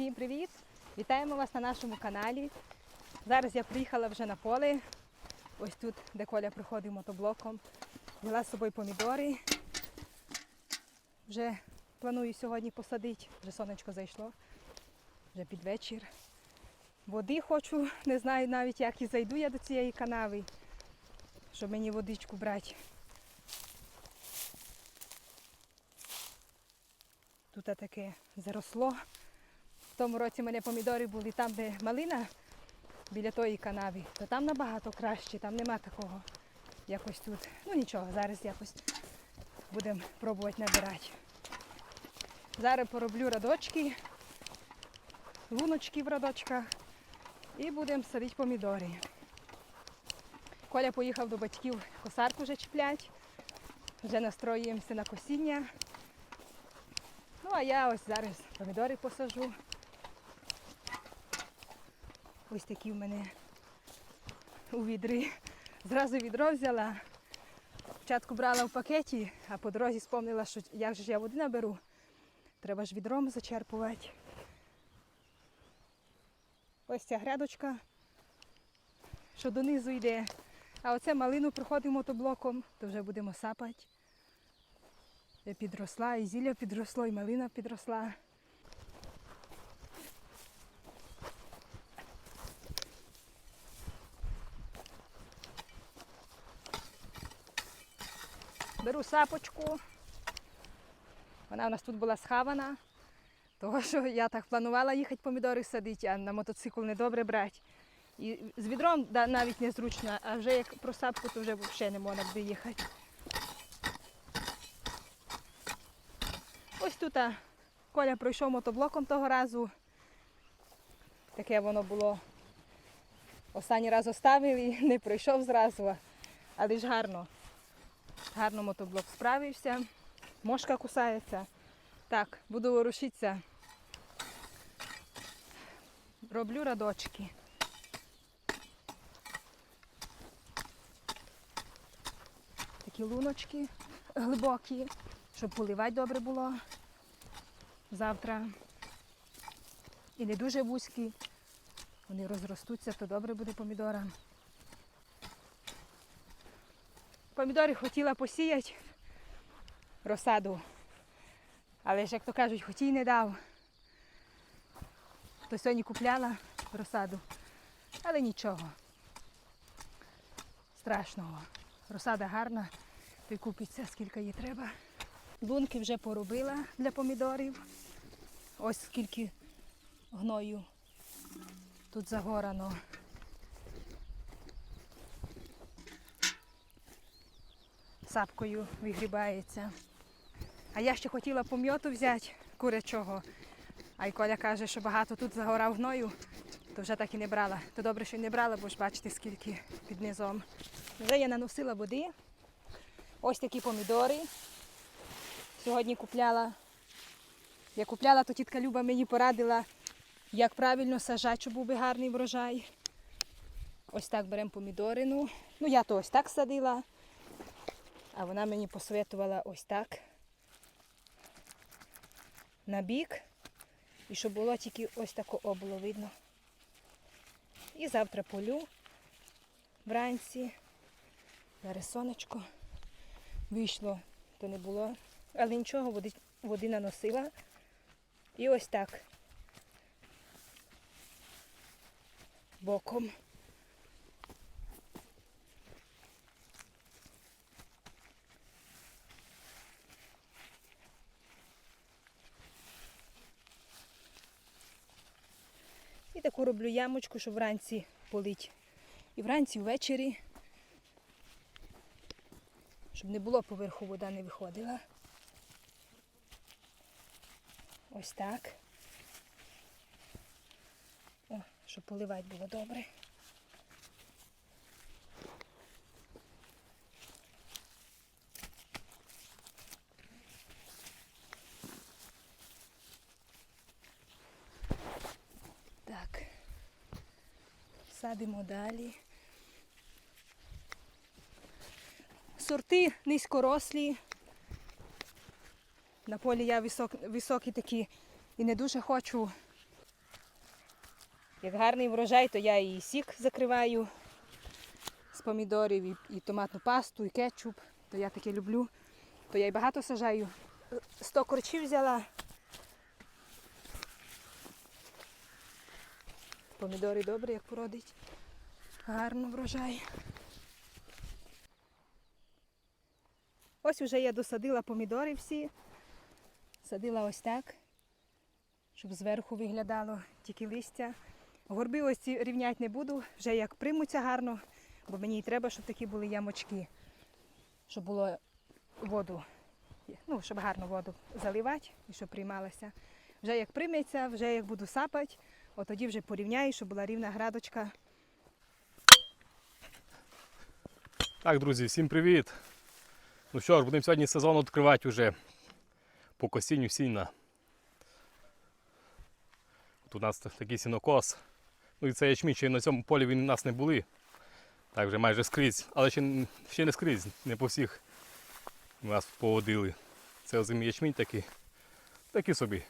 Всім привіт! Вітаємо вас на нашому каналі. Зараз я приїхала вже на поле. Ось тут, де Коля приходив мотоблоком. Взяла з собою помідори. Вже планую сьогодні посадити. Вже сонечко зайшло. Вже під вечір. Води хочу, не знаю навіть як і зайду я до цієї канави, щоб мені водичку брати. Тут таке заросло. Тому році в мене помідори були там, де малина біля тої канави, то там набагато краще, там нема такого якось тут. Ну нічого, зараз якось будемо пробувати набирати. Зараз пороблю радочки, луночки в радочках і будемо садити помідори. Коля поїхав до батьків косарку вже чіплять, вже настроюємося на косіння. Ну, а я ось зараз помідори посажу. Ось такі в мене у відрі. Зразу відро взяла. Спочатку брала в пакеті, а по дорозі спомнила, що як же ж я води наберу. Треба ж відром зачерпувати. Ось ця грядочка, що донизу йде. А оце малину проходимо мотоблоком, то вже будемо сапати. Я підросла, і зілля підросло, і малина підросла. Беру сапочку. Вона у нас тут була схавана, тому що я так планувала їхати помідори садити, а на мотоцикл не добре брати. І з відром навіть незручно, а вже як про сапку, то вже взагалі не можна буде їхати. Ось тут Коля пройшов мотоблоком того разу. Таке воно було. Останній раз оставив і не пройшов зразу, але ж гарно. Гарно мотоблок справився. Мошка кусається. Так, буду ворушитися. Роблю радочки. Такі луночки глибокі, щоб поливати добре було завтра. І не дуже вузькі. Вони розростуться, то добре буде помідорам. Помідори хотіла посіяти розсаду. Але ж, як то кажуть, хоч і не дав. То сьогодні купляла розсаду. Але нічого. Страшного. Розсада гарна, то й купиться, скільки їй треба. Лунки вже поробила для помідорів. Ось скільки гною тут загорано. Сапкою вигрібається. А я ще хотіла пом'яту взяти курячого. А й Коля каже, що багато тут загорав гною, то вже так і не брала. То добре, що й не брала, бо ж бачите, скільки під низом. Вже я наносила води. Ось такі помідори. Сьогодні купляла. Я купляла, то тітка Люба мені порадила, як правильно сажати, щоб був би гарний врожай. Ось так беремо помідорину. Ну, я то ось так садила. А вона мені посоветувала ось так. На бік. І щоб було тільки ось тако було видно. І завтра полю вранці. Зараз сонечко вийшло, то не було. Але нічого, води, води наносила. І ось так. Боком. І таку роблю ямочку, щоб вранці полить. І вранці, ввечері, щоб не було поверху, вода не виходила. Ось так. О, щоб поливати було добре. Так. Садимо далі. Сорти низькорослі. На полі я висок, високі такі і не дуже хочу Як гарний врожай, то я і сік закриваю з помідорів, і, і томатну пасту, і кетчуп. То я таке люблю. То я й багато сажаю. 100 корчів взяла. Помідори добре, як породить. Гарно врожай. Ось вже я досадила помідори всі. Садила ось так, щоб зверху виглядало тільки листя. Горби ось ці рівняти не буду, вже як примуться гарно, бо мені й треба, щоб такі були ямочки, щоб було воду, ну, щоб гарно воду заливати і щоб приймалася. Вже як прийметься, вже як буду сапати, от тоді вже порівняю, щоб була рівна градочка. Так, друзі, всім привіт! Ну що ж, будемо сьогодні сезон відкривати вже по косінню сіна. Тут у нас такий сінокос. Ну і це ячмінь, ще на цьому полі він у нас не були. Так вже майже скрізь. Але ще, ще не скрізь, не по всіх у нас поводили. Це озимий ячмінь такий. Такий собі.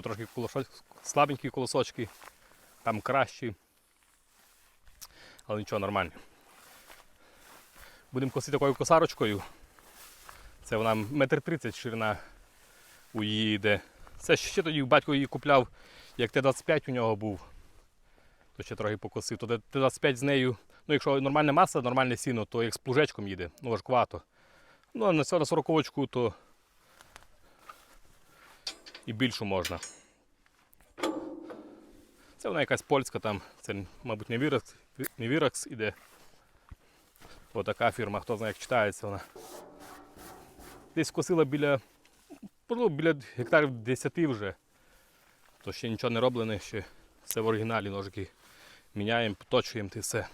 Тут трошки колосо... слабенькі колосочки, там кращі. Але нічого нормально. Будемо косити такою косарочкою. Це вона метр тридцять ширина у її йде. Це ще тоді батько її купляв, як Т-25 у нього був. То ще трохи покосив. То Т-25 з нею, ну якщо нормальна маса, нормальне сіно, то як з плужечком їде, ну важкувато. Ну а на цього на сороковочку, то і більшу можна. Це вона якась польська там, це, мабуть, не Віракс, не Віракс іде. Отака фірма, хто знає, як читається вона. Десь косила біля, ну, біля гектарів 10 вже. То ще нічого не роблене, ще все в оригіналі ножики. Міняємо, поточуємо і все.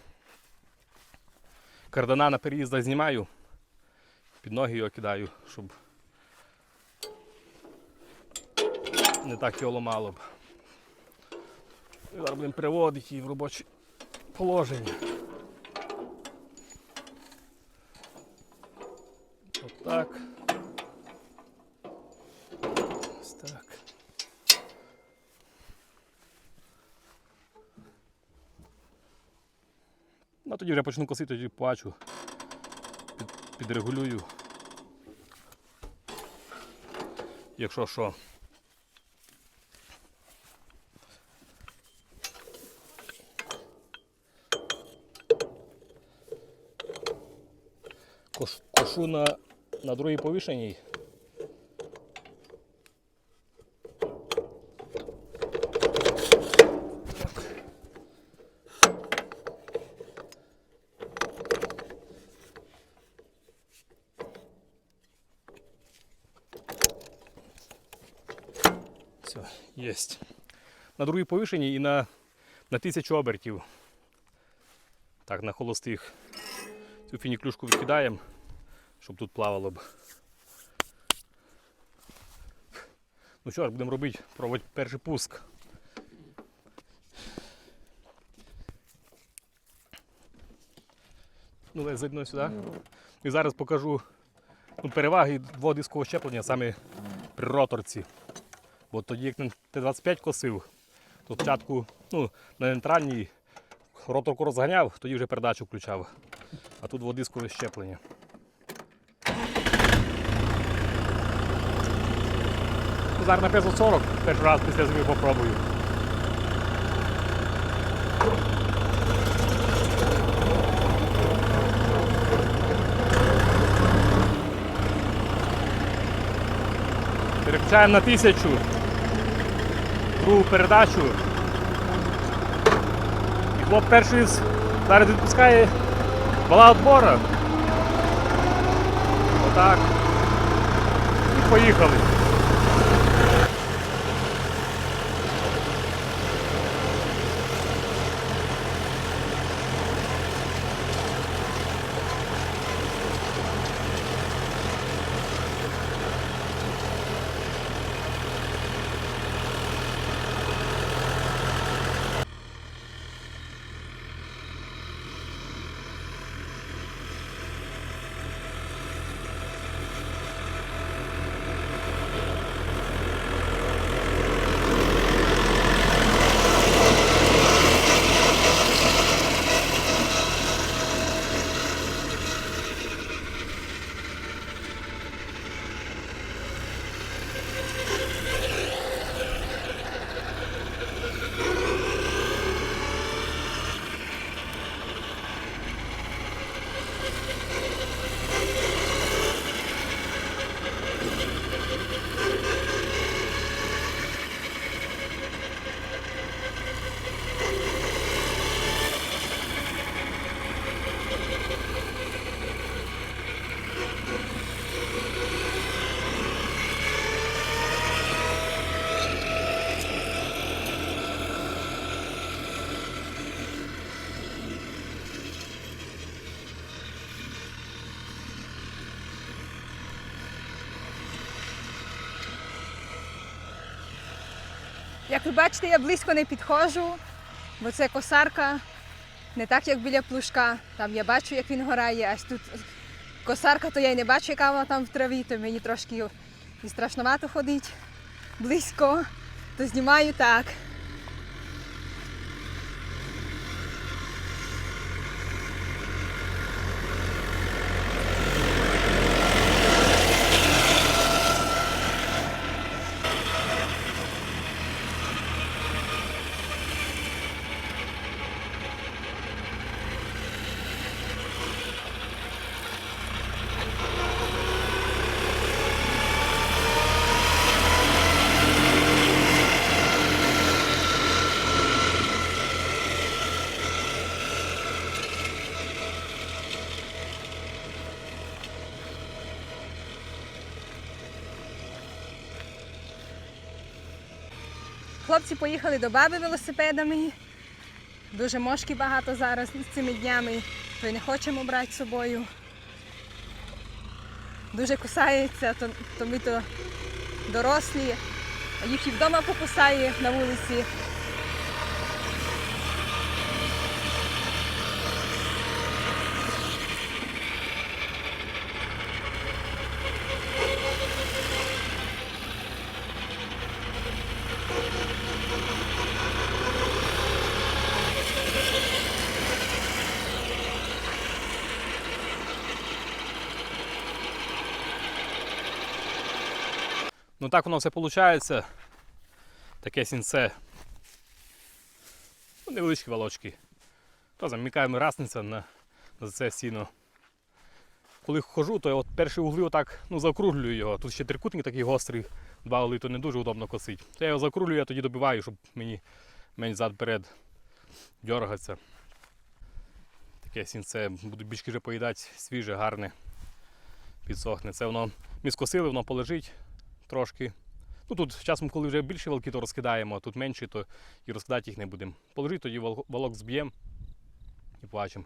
Кардана на переїздах знімаю, під ноги його кидаю, щоб не так його ламало б. Зараз будемо переводити її в робоче положення. Отак. Ось так. Ну тоді вже почну косити, тоді плачу. Під, підрегулюю. Якщо що. Кош, на, на другій повішеній. Все, єсть. На другій повишенні і на, на тисячу обертів. Так, на холостих. Цю фініклюшку відкидаємо, щоб тут плавало б. Ну що ж, будемо робити, пробувати перший пуск. Ну, лезь заодно сюди. І зараз покажу ну, переваги дводискового щеплення саме при роторці. Бо тоді, як Т-25 косив, то спочатку ну, на нейтральній роторку розганяв, тоді вже передачу включав. А тут водискове щеплення. Зараз на 540, перший раз після зими попробую. Переключаємо на тисячу. Другу передачу. І хлоп перший зараз відпускає вала отбора. Отак. І поїхали. Як ви бачите, я близько не підходжу, бо це косарка, не так, як біля плужка. Там я бачу, як він горає, аж тут косарка, то я й не бачу, яка вона там в траві, то мені трошки і страшновато ходить близько, то знімаю так. Хлопці поїхали до баби велосипедами. Дуже мошки багато зараз з цими днями, то й не хочемо брати з собою. Дуже кусається, то, то ми то дорослі, їх і вдома покусає на вулиці. Ну так воно все виходить. Таке сінце. Ну, невеличкі волочки. То замікаємо расниця на, на це сіно. Коли хожу, то я от перші угли отак ну, заокруглюю його. Тут ще трикутник такий гострий, два угли, то не дуже удобно косить. То я його закруглюю, я тоді добиваю, щоб мені менш зад-перед дергатися. Таке сінце буду більш вже поїдати свіже, гарне, підсохне. Це воно ми скосили, воно полежить трошки. Ну тут часом, коли вже більше волки, то розкидаємо, а тут менші, то і розкидати їх не будемо. Положить, тоді вол- волок зб'ємо і побачимо.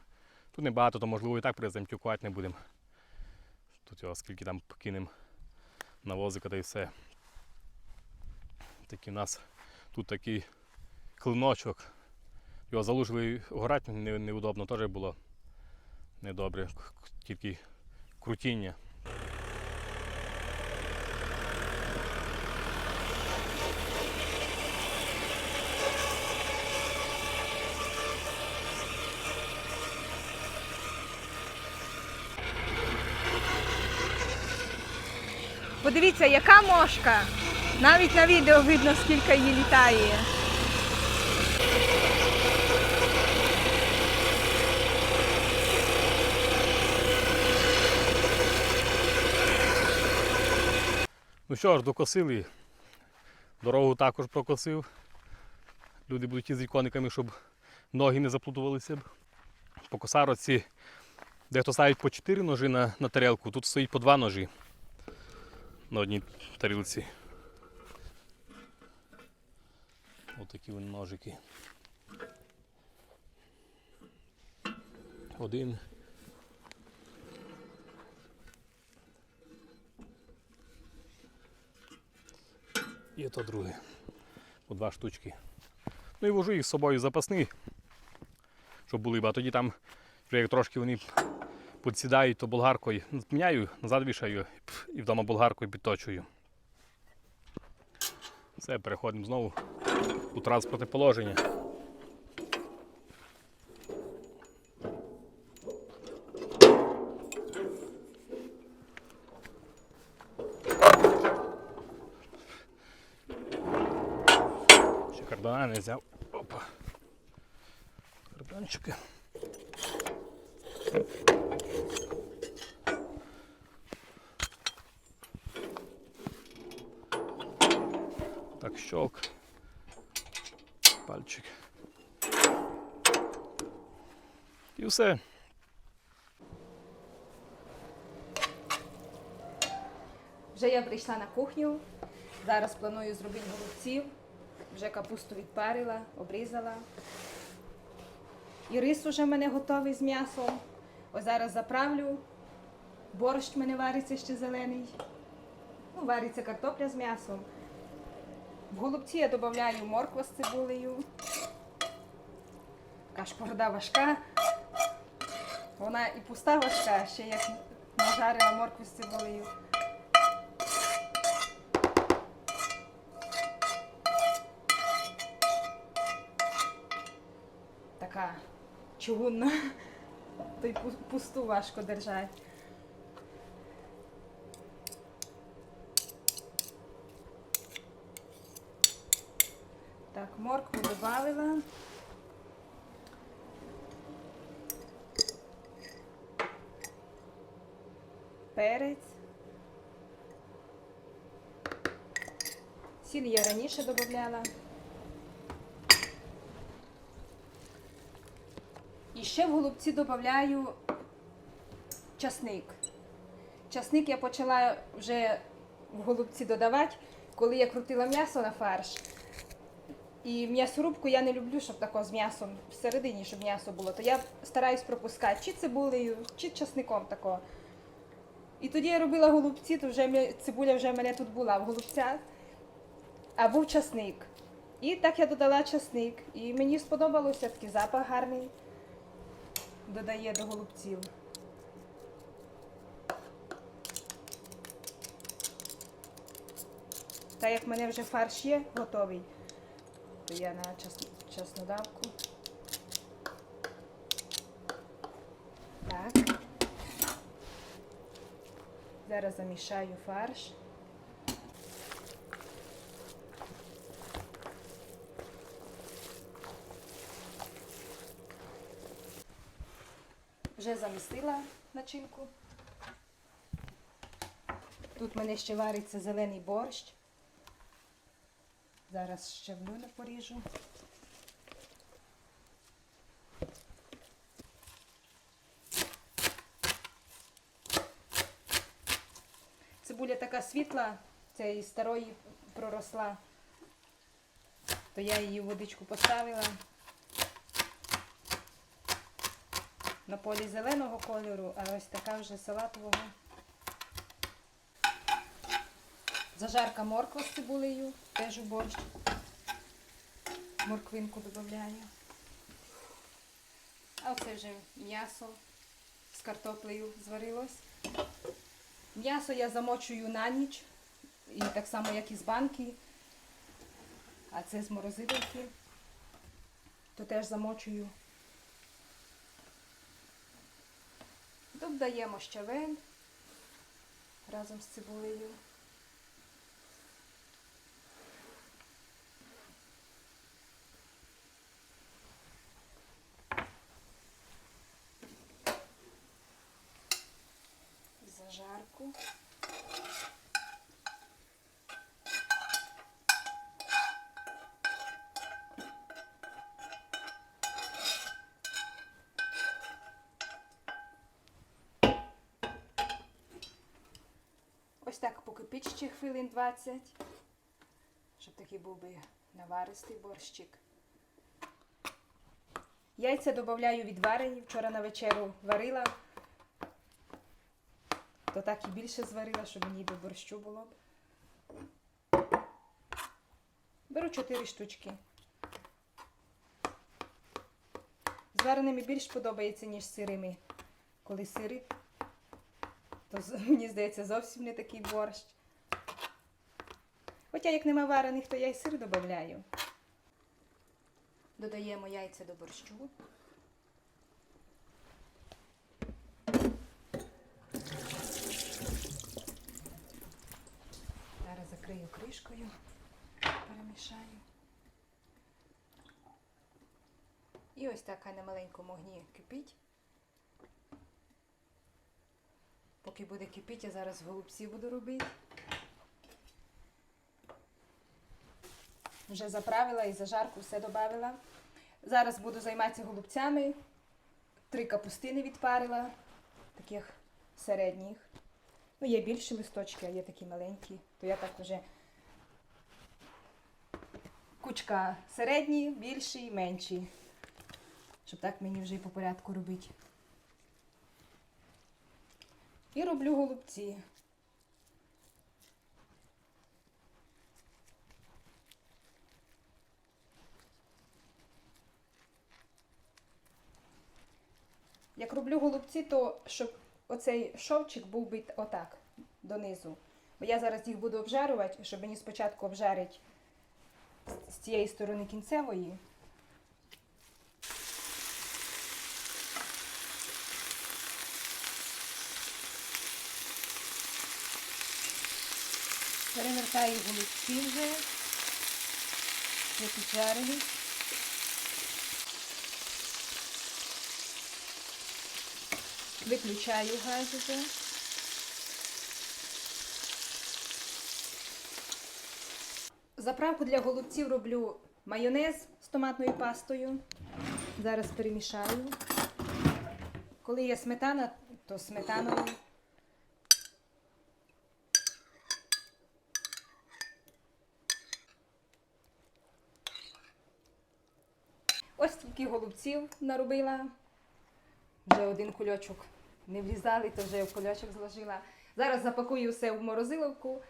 Тут небагато, то можливо і так приземтюкувати не будемо. Тут його скільки там покинемо на возика та й все. Такий у нас тут такий клиночок. Його залужили горати неудобно, теж було недобре, тільки крутіння. Подивіться, яка мошка. Навіть на відео видно, скільки її літає. Ну що ж, докосили. Дорогу також прокосив. Люди будуть із кониками, щоб ноги не заплутувалися. По косароці дехто ставить по 4 ножі на, на тарілку, тут стоїть по 2 ножі на одній тарілці. Ось такі вони ножики. Один. І то друге. По два штучки. Ну і вожу їх з собою запасні, щоб були, бо тоді там, вже як трошки вони підсідають, то болгаркою міняю, назад вішаю і вдома болгаркою підточую. Все, переходимо знову у транспортне положення. Ще кардана не взяв. Опа. Карданчики. Щелк. Пальчик. І все. Вже я прийшла на кухню. Зараз планую зробити голубців. Вже капусту відпарила, обрізала. І рис уже в мене готовий з м'ясом. Ось зараз заправлю. Борщ в мене вариться ще зелений. Ну, вариться картопля з м'ясом. В голубці я додаю моркву з цибулею. Така шпорда важка. Вона і пуста важка, ще як нажарила моркву з цибулею. Така чугунна. То й пусту важко держати. Моркву добавила. Перець. Сіль я раніше додавала. І ще в голубці додаю часник. Часник я почала вже в голубці додавати, коли я крутила м'ясо на фарш. І м'ясорубку я не люблю, щоб тако з м'ясом всередині, щоб м'ясо було. То я стараюсь пропускати чи цибулею, чи часником тако. І тоді я робила голубці, то вже цибуля вже в мене тут була в голубцях, а був часник. І так я додала часник. І мені сподобалося такий запах гарний. Додає до голубців. Та як в мене вже фарш є готовий, то я на час, чеснодавку. Так. Зараз замішаю фарш. Вже замістила начинку. Тут мене ще вариться зелений борщ. Зараз щавлю не поріжу. Цибуля така світла, із старої проросла. То я її в водичку поставила. На полі зеленого кольору, а ось така вже салатового. Зажарка морква з цибулею, теж у борщ. Морквинку додаю. А оце вже м'ясо з картоплею зварилось. М'ясо я замочую на ніч, і так само, як і з банки. А це з морозилки. То теж замочую. Додаємо щавель разом з цибулею. Зажарку. Ось так покипіть ще хвилин 20, щоб такий був би наваристий борщик. Яйця додаю відварені. Вчора на вечеру варила, то так і більше зварила, щоб мені до борщу було. Беру 4 штучки. З вареними більш подобається, ніж сирими. Коли сири, то мені здається зовсім не такий борщ. Хоча як нема варених, то я й сир додаю. Додаємо яйця до борщу. Закрию кришкою, перемішаю. І ось так хай на маленькому огні кипить. Поки буде кипіти, я зараз голубці буду робити. Вже заправила і зажарку все додавила. Зараз буду займатися голубцями. Три капустини відпарила, таких середніх. Ну, є більші листочки, а є такі маленькі, то я так вже кучка середній, більший, менший. Щоб так мені вже і по порядку робити. І роблю голубці. Як роблю голубці, то щоб оцей шовчик був би отак, донизу. Бо я зараз їх буду обжарувати, щоб мені спочатку обжарити з- цієї сторони кінцевої. Перевертаю голубці вже, вже піджарені. Виключаю газ уже. Заправку для голубців роблю майонез з томатною пастою. Зараз перемішаю. Коли є сметана, то сметаною. Ось стільки голубців наробила. Вже один кульочок не влізали, то вже я в кульочок зложила. Зараз запакую все в морозиловку.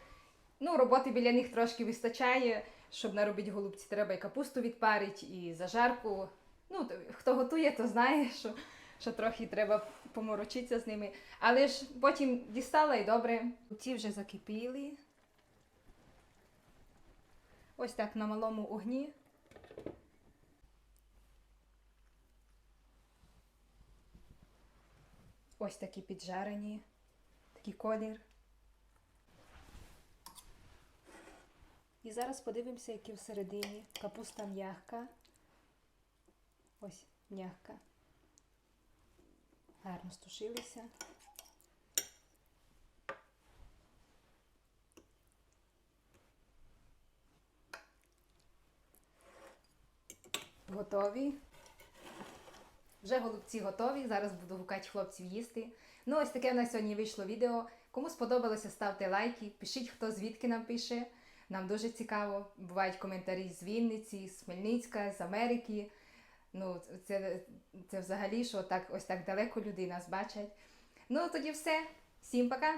Ну, роботи біля них трошки вистачає. Щоб наробити голубці, треба і капусту відпарити, і зажарку. Ну, хто готує, то знає, що, що трохи треба поморочитися з ними. Але ж потім дістала і добре. Ці вже закипіли. Ось так на малому огні. Ось такі піджарені, такий колір. І зараз подивимося, які всередині. Капуста м'ягка. Ось м'ягка. Гарно стушилися. Готові. Вже голубці готові. Зараз буду гукати хлопців їсти. Ну, ось таке в нас сьогодні вийшло відео. Кому сподобалося, ставте лайки, пишіть, хто звідки нам пише. Нам дуже цікаво. Бувають коментарі з Вінниці, з Хмельницька, з Америки. Ну, це, це взагалі, що так, ось так далеко люди нас бачать. Ну, тоді все. Всім пока!